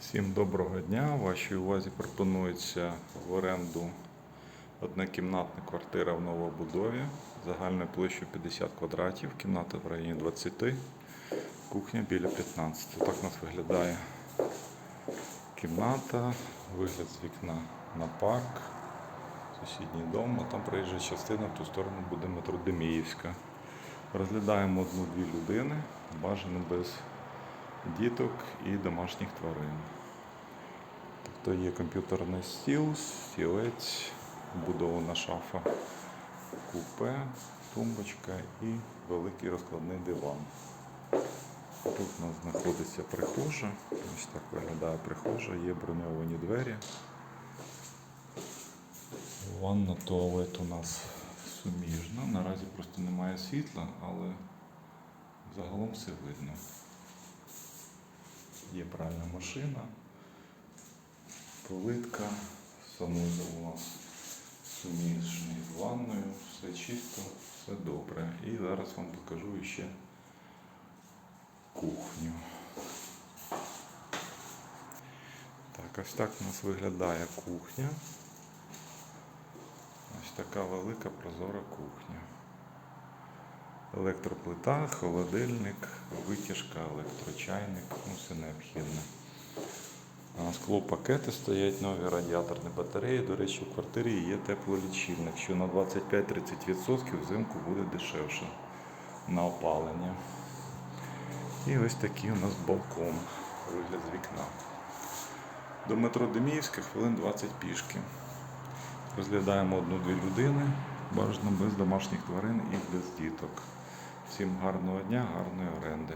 Всім доброго дня. Вашій увазі пропонується в оренду однокімнатна квартира в новобудові загальною площею 50 квадратів, кімната в районі 20, кухня біля 15. Так у нас виглядає кімната, вигляд з вікна на парк, сусідній дом, а там проїжджа частина, в ту сторону буде метро Деміївська. Розглядаємо одну-дві людини, бажано без діток і домашніх тварин. Тобто є комп'ютерний стіл, стілець, будована шафа, купе, тумбочка і великий розкладний диван. Тут у нас знаходиться прихожа. Ось так виглядає прихожа, є броньовані двері. Ванна туалет у нас суміжна. Наразі просто немає світла, але загалом все видно. Є пральна машина, плитка, санузел у нас сумішний з ванною, все чисто, все добре. І зараз вам покажу ще кухню. Так, ось так у нас виглядає кухня. Ось така велика прозора кухня. Електроплита, холодильник, витяжка, електрочайник, ну все необхідне. Склопакети стоять, нові радіаторні батареї. До речі, у квартирі є теплолічильник, що на 25-30% взимку буде дешевше на опалення. І ось такий у нас балкон, вигляд з вікна. До метро Деміївська хвилин 20 пішки. Розглядаємо одну-дві людини, бажано без домашніх тварин і без діток. Всім гарного дня, гарної оренди.